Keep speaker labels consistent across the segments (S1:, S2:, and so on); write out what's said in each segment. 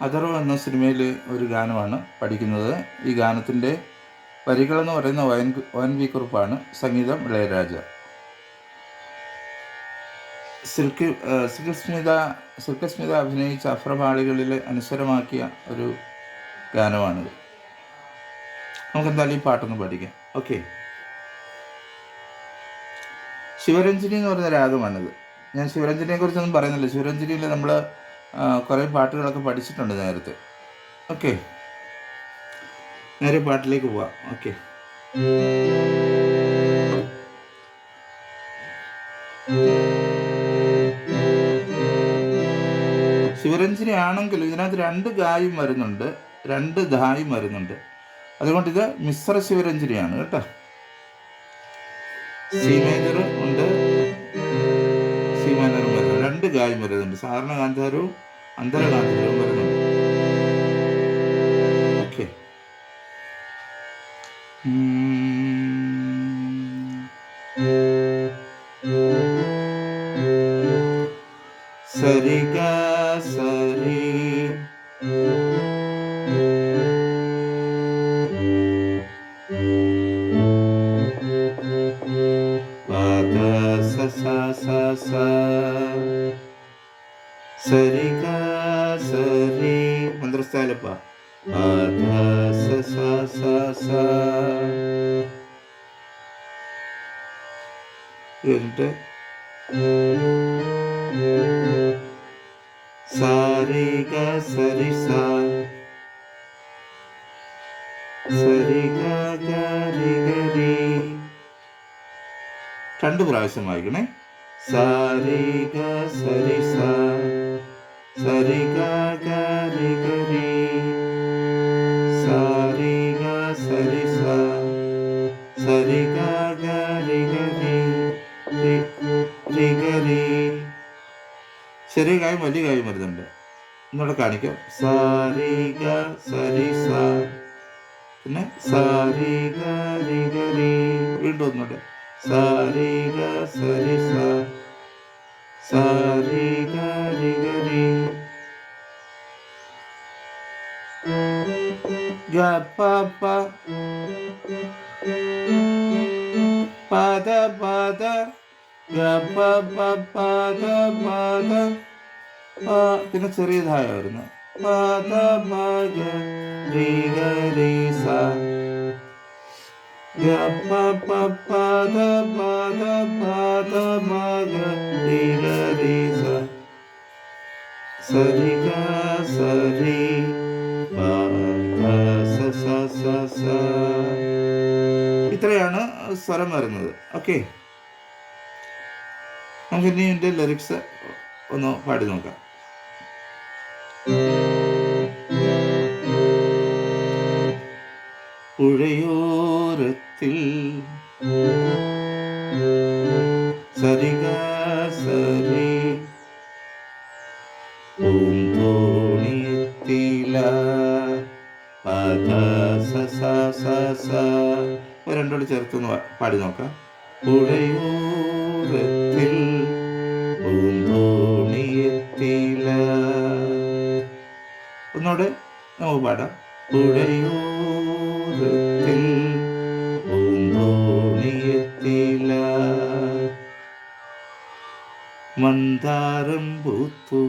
S1: അഥർവ എന്ന സിനിമയിലെ ഒരു ഗാനമാണ് പഠിക്കുന്നത്. ഈ ഗാനത്തിന്റെ വരികളെന്ന് പറയുന്ന വയൻ വയൻ വി കുറുപ്പാണ്. സംഗീതം ഇളയരാജ. സിൽക്ക് സിൽക്കസ്മിത സിൽക്കസ്മിത അഭിനയിച്ച അഫ്രപാളികളിൽ അനുസരമാക്കിയ ഒരു ഗാനമാണിത്. നമുക്കെന്തായാലും ഈ പാട്ടൊന്ന് പഠിക്കാം. ഓക്കെ. ശിവരഞ്ജിനി എന്ന് പറയുന്ന രാഗമാണിത്. ഞാൻ ശിവരഞ്ജിനിയെ കുറിച്ചൊന്നും പറയുന്നില്ല. ശിവരഞ്ജനിയിൽ നമ്മൾ കുറേ പാട്ടുകളൊക്കെ പഠിച്ചിട്ടുണ്ട് നേരത്തെ. ഓക്കെ. നേരെ പാട്ടിലേക്ക് പോവാം. ഓക്കെ. ശിവരഞ്ജിനി ആണെങ്കിലും ഇതിനകത്ത് രണ്ട് ഗായും വരുന്നുണ്ട്. രണ്ട് ധായും വരുന്നുണ്ട്. അതുകൊണ്ട് ഇത് മിശ്ര ശിവരഞ്ജിനിയാണ് കേട്ടോ. സി മേജർ വരുന്നുണ്ട് രണ്ട് ഗായും വരുന്നുണ്ട് സാധാരണ ഗാന്ധാരവും അന്തര ഗാന്ധാരവും വരുന്നുണ്ട് സരി സരി. സ സ സ സ ഗ സരി സരി ഗ രണ്ട് പ്രാവശ്യം വായിക്കണേ. സാരി ഗ സരി സ സരി ഗ ഗ രി ഗ രി ഗ സരി സ സരി ഗ ഗ രി ഗ രി രി ഗ രി ചെറിയ കായും വലിയ കായും വരുന്നുണ്ട്. ഒന്നുകൂടെ കാണിക്കാം. സാരി ഗ സരി സ പിന്നെ സാരി ഗ രി വീണ്ടും ഒന്നുകൂടെ. സാരി ഗ സരി സ ഗരി ഗരി പ പ. പദ പദ. പ പ പദ പദ. പ. പിന്നെ ചെറിയതായ വരുന്നു. പദ രി സ. സരി സരി സ സ സ സ ഇത്രയാണ് സ്വരം വരുന്നത്. ഓക്കെ നമുക്ക് ഇനി ഇതിന്റെ ലിറിക്സ് ഒന്ന് പാടി നോക്കാം. പുഴയോരത്തിൽ സരിക സരി ഉണിയത്തില പദ സ സ സ രണ്ടോട് ചേർത്തൊന്ന് പാടി നോക്കാം. പുഴയോരത്തിൽ ഉണിയത്തില ഒന്നോടെ നമുക്ക് പാടാം. പുഴയോരത്തിൽ പൂന്തോണിയെത്തില. മന്ദാരം പൂത്തു.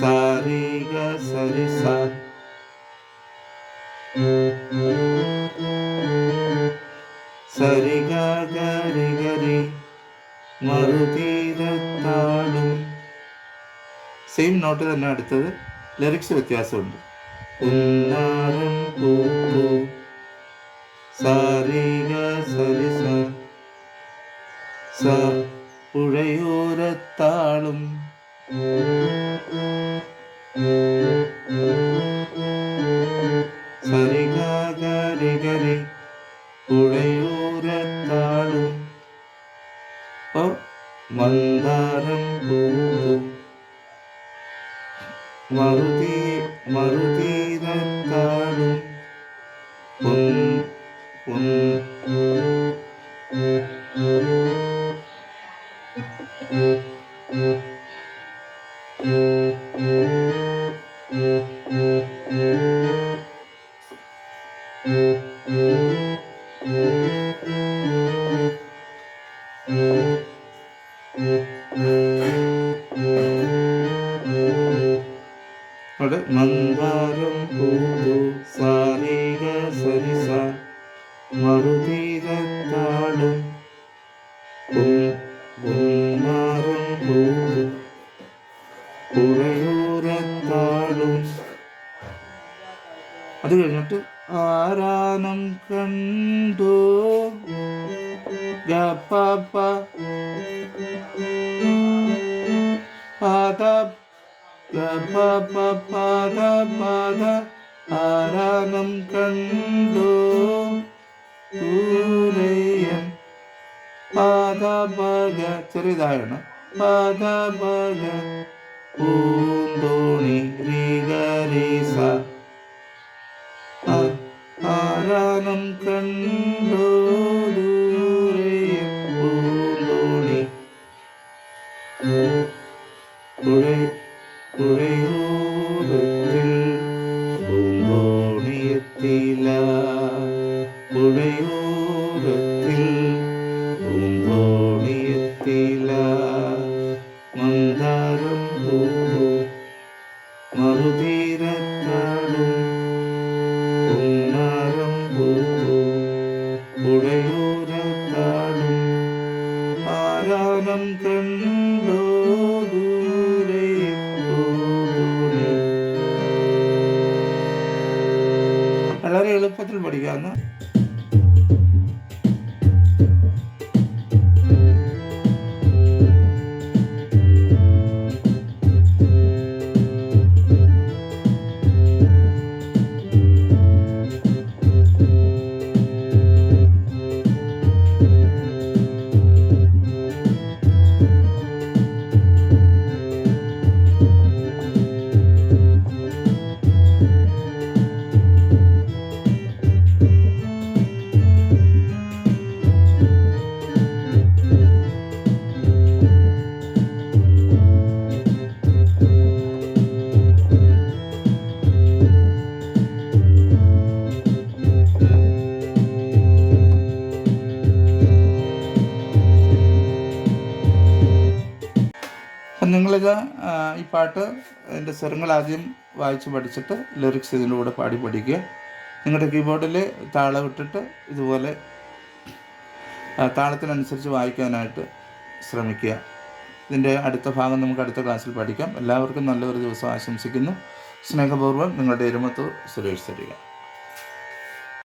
S1: സാരിക സരിസ. സരിഗ ഗരിഗരി ഗരി മറുതീരത്താടും സെയിം നോട്ട് തന്നെ അടുത്തത്. ലിറിക്സ് വ്യത്യാസമുണ്ട്. ഉന്നാരം കൂടു. സാരിഗ സരിസ സ പുഴയോരത്താളും. ഗരി പുഴയോരത്താളും. മന്ദാരം കൂടു. മറുതി മറുതീരത്താളും മന്ദാരം പൂ സാരിക സരിസ മറുതീരത്താളും അത് കഴിഞ്ഞിട്ട് ആരാനം കണ്ടു? ഗപ്പ പാദ ആരാനം കണ്ടു? ദൂരയൻ പാദ ഭഗ ചെറിയതായാണ് പാദ ഭഗ പൂന്തോണി ആരാനം കണ്ടു വളരെ എളുപ്പത്തിൽ പഠിക്കാവുന്ന നിങ്ങളിത് ഈ പാട്ട് എന്റെ സ്വരങ്ങൾ ആദ്യം വായിച്ച് പഠിച്ചിട്ട് ലിറിക്സ് ഇതിന്റെ കൂടെ പാടി പഠിക്കുക. നിങ്ങളുടെ കീബോർഡിൽ താളം ഇട്ടിട്ട് ഇതുപോലെ താളത്തിനനുസരിച്ച് വായിക്കാനായിട്ട് ശ്രമിക്കുക. ഇതിന്റെ അടുത്ത ഭാഗം നമുക്ക് അടുത്ത ക്ലാസ്സിൽ പഠിക്കാം. എല്ലാവർക്കും നല്ലൊരു ദിവസം ആശംസിക്കുന്നു. സ്നേഹപൂർവം നിങ്ങളുടെ എരുമത്തൂർ സുരേഷ് തരിക